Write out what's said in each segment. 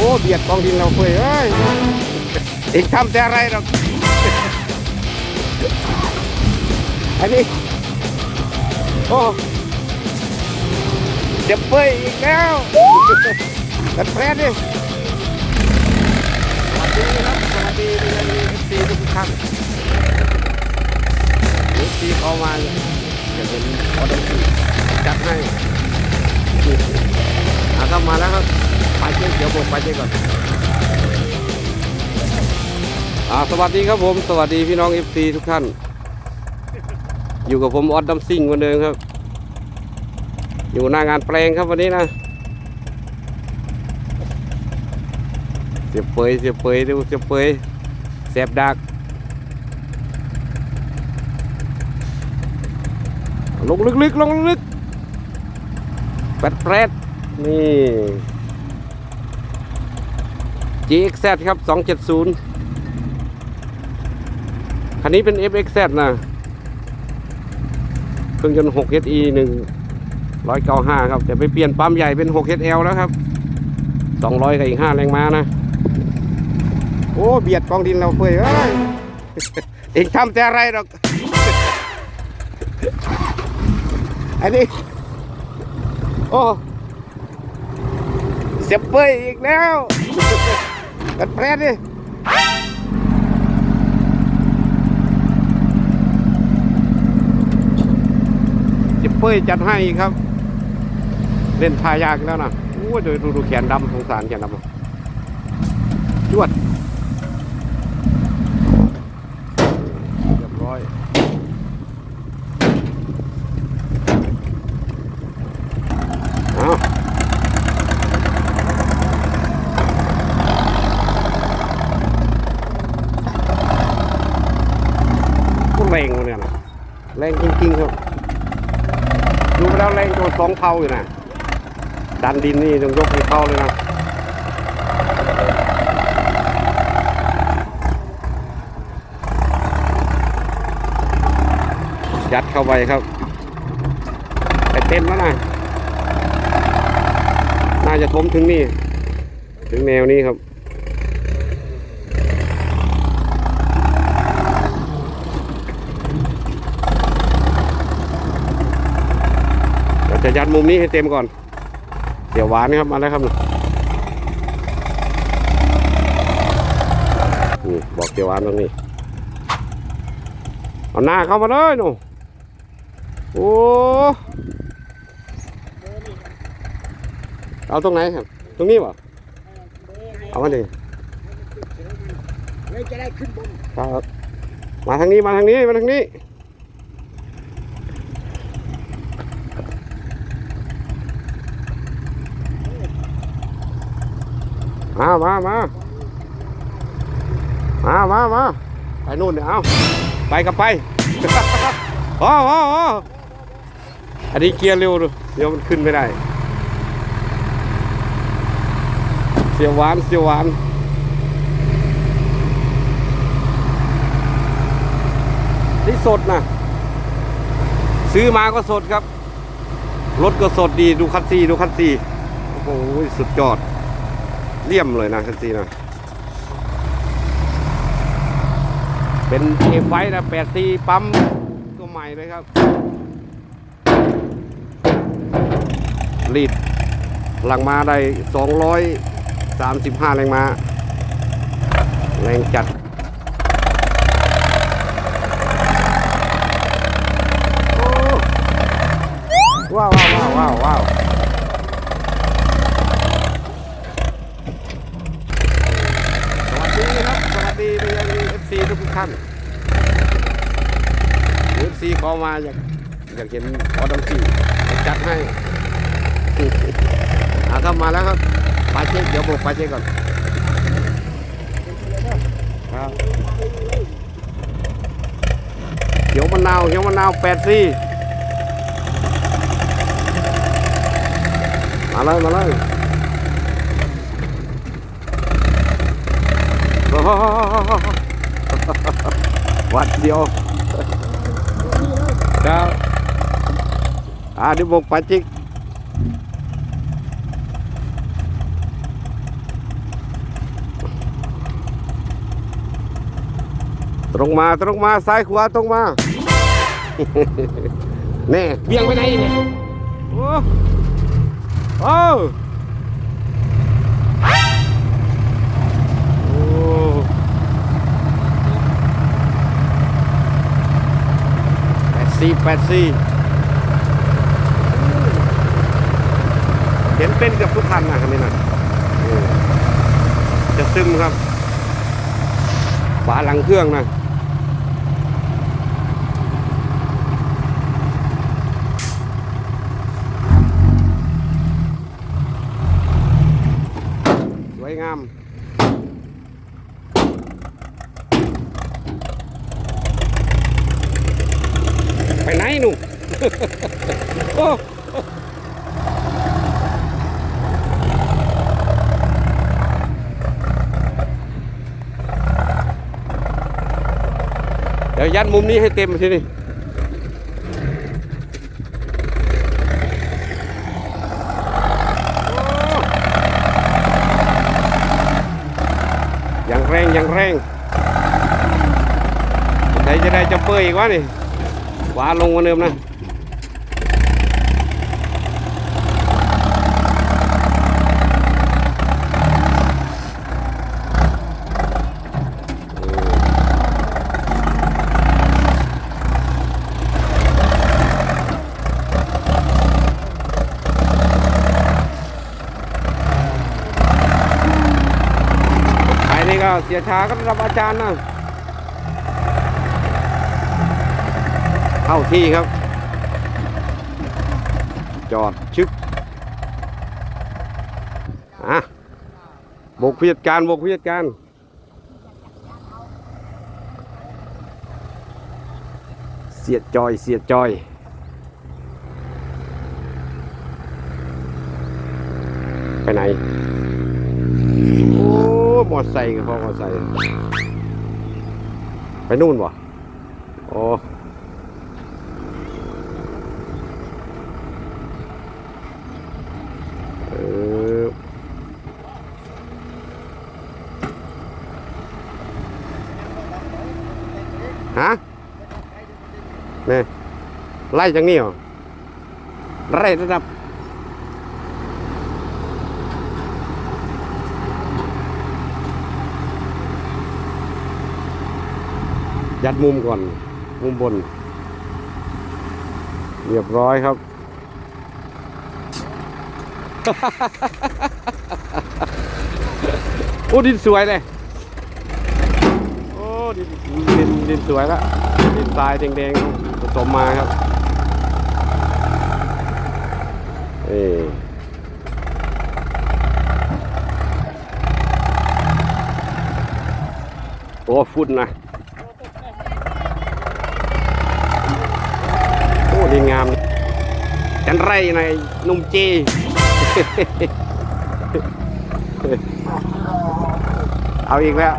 อ้เบียดกองดินเราเฟ้ยเอ้ยเอกทำแต่อะไรหรอกอันนี้โอ้เจ็บเฟ้ยอีกแล้วกันแพร่ดิสวัสดีครับสวัสดีเอฟซีทุกท่านเอฟซีเข้ามาจะเป็นออเดอร์จัดให้อาครับมาแล้วครับ ไปเจ๊เดี๋ยวผมไปเจ๊ก่อนอ่าสวัสดีครับผม สวัสดีพี่น้อง FC ทุกท่าน อยู่กับผมออดดัมซิงวันเดิมครับ อยู่หน้างานแปลงครับวันนี้นะ เสียบเปยเสียบเปยดูเสียบเปยแสบดักลงลึกๆลงลึกๆแปดแปดนี่ GXZ ครับ 270 คันนี้เป็น FXZ นะ เครื่องยนต์ 6SE 1 195 ครับ แต่ไปเปลี่ยนปั๊มใหญ่เป็น 6SL แล้วครับ 200 กับอีก 5 แรงม้านะ โอ้ เบียดกองดินเราเฟ้ยเอ้ยเองทำแต่อะไรหรอก อันนี้ โอ้เสียบเป้ยอีกแล้ว กันแพร่ดิ จิบเป้ยจัดให้ครับ เล่นทายากแล้วนะโอ้ยดูดูแขนดำสงสารแขนดำจวด เรียบร้อยเอาพูดแรงวะเนี่ยนะแรงจริงๆครับ ดูไปแล้วแรงโดน สองเท่าอยู่นะดันดินนี่ต้องยกให้เข้าเลยนะยัดเข้าไปครับไปเต็มแล้วนะน่าจะทมถึงนี่ ถึงแนวนี้ครับ เรา จะยัดมุมนี้ให้เต็มก่อน เดี๋ยวหวานครับมาแล้วครับนี่บอกเดี๋ยวหวานตรงนี้เอาหน้าเข้ามาเลยหนูโอ้เอาตรงไหนครับ ตรงนี้เปล่าเอามาดิเลยจะได้ขึ้นบนครับมาทางนี้มาทางนี้มาทางนี้ มามามามามามาไปนู่นเดี๋ยวเอาไปกับไปโอ้โหโอ้อันนี้เกียร์เร็วดูเดี๋ยวมันขึ้นไม่ได้ เสียวหวานเสียวหวานนี่สดนะซื้อมาก็สดครับ รถก็สดดีดูคันซีดูคันซีโอ้โหสุดยอด เลี่ยมเลยนะคันซีนะเป็นเอไฟนะแปดซีปั๊มตัวใหม่เลยครับรีดหลังมาได้ 235 แรงม้าแรงจัดโอ้ว้าวว้าวว้าวว้าว สวัสดีครับ สวัสดีไปยังเอฟซีทุกท่านเอฟซีขอมาอยากอยากเห็นออดัมซีจัดให้อาครับมาแล้วครับปาเจ๊เดี๋ยวบอกปาเจ๊ก่อนครับเขียวมะนาวเขียวมะนาวแปดซี่มาเลยมาเลยโอ้โหวัดเดียว ครับอ่าดิบกปาจิกตรงมาตรงมาซ้ายขวาตรงมาเน่เบี่ยงไปไหนเนี่ยโอ้โอ้ สี่แปดสี่เห็นเป็นเกับทุกคันนะคันนี้นะจะซึมครับฝาหลังเครื่องนะสวยงาม ไปไหนหนุ่ม โอ้ เดี๋ยวยัดมุมนี้ให้เต็มทีนี่ย่างแรงย่างแรงไหนจะได้จะเปื่อยอีกวะนี่ขวาลงกว่าเดิมนะ เสียช้าก็รับอาจารย์นะเข้าที่ครับ จอดชึกอะบกผู้จัดการบกผู้จัดการเสียดจอยเสียดจอย ไปไหน โอ้ม อไซค์กับพ่อมอไซค์ไปนู่นวะโอ้เออฮะนี่ไล่จากนี่เหรอไล่ระดับ ยัดมุมก่อน มุมบน เรียบร้อยครับ โอ้ ดินสวยเลย โอ้ ดินดินดินสวยแล้วดินทรายแดงๆผสมมาครับนี่โอ้ฝุ่นนะ โอ้ดีงาม กันไรในนุ่มจีเอาอีกแล้ว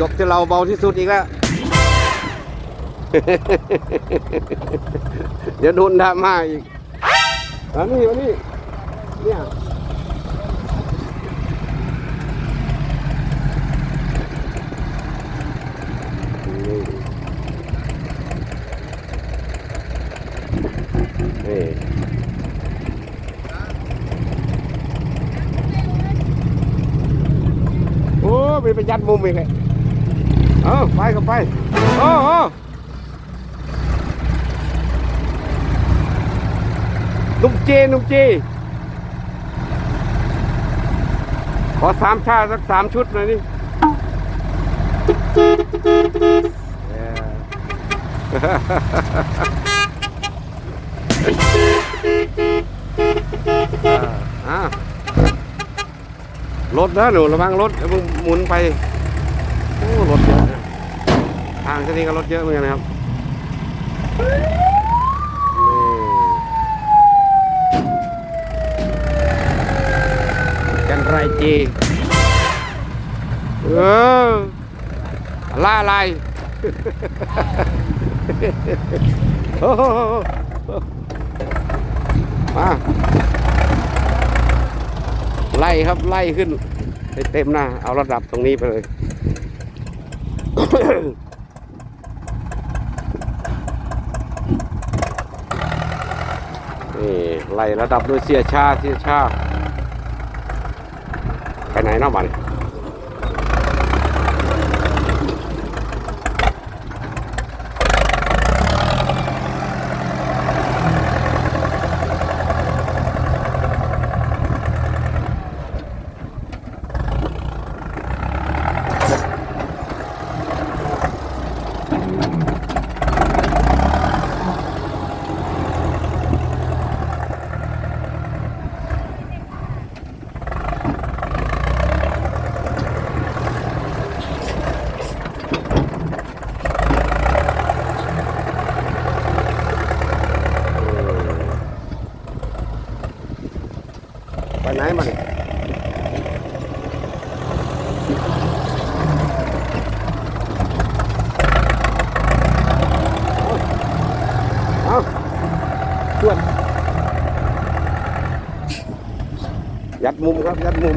จบที่เราเบาที่สุดอีกแล้ว เดี๋ยวโดนดราม่าอีกอันนี้อันนี้เนี่ยนี่โอ้ ไปไปยัดมุมอีกเลยเออไปก็ไปโอ้โอ้นุ่มเจนุ่มเจขอสามชาสักสามชุดหน่อยนี่เอออะ รถนะหนูระวังรถเดี๋ยวมึงหมุนไปโอ้รถเยอะทางที่นี่ก็รถเยอะเหมือนกันนะครับกันไรจีเออล่าอะไรโอ้โหมา ไล่ครับไล่ขึ้นไปเต็มหน้า เอาระดับตรงนี้ไปเลยนี่ไล่ระดับด้วยเสียชาเสียชาไปไหนนอกบัน ชวนยัดมุมครับ ยัดมุม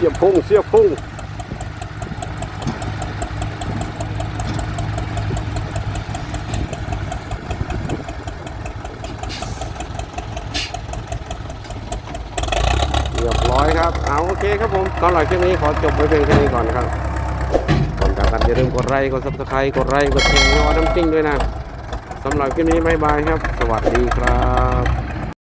เสียบพุ่งเสียบพุ่งเรียบร้อยครับ เอาโอเคครับผมตอนหลับคลิปนี้ขอจบไว้เพียงแค่นี้ก่อนนะครับก่อนจากกันอย่าลืมกดไลค์กดซับสไครต์กดไลค์กดแชร์ให้ออน้ำจิ้งด้วยนะสำหรับคลิปนี้บายบายครับ สวัสดีครับ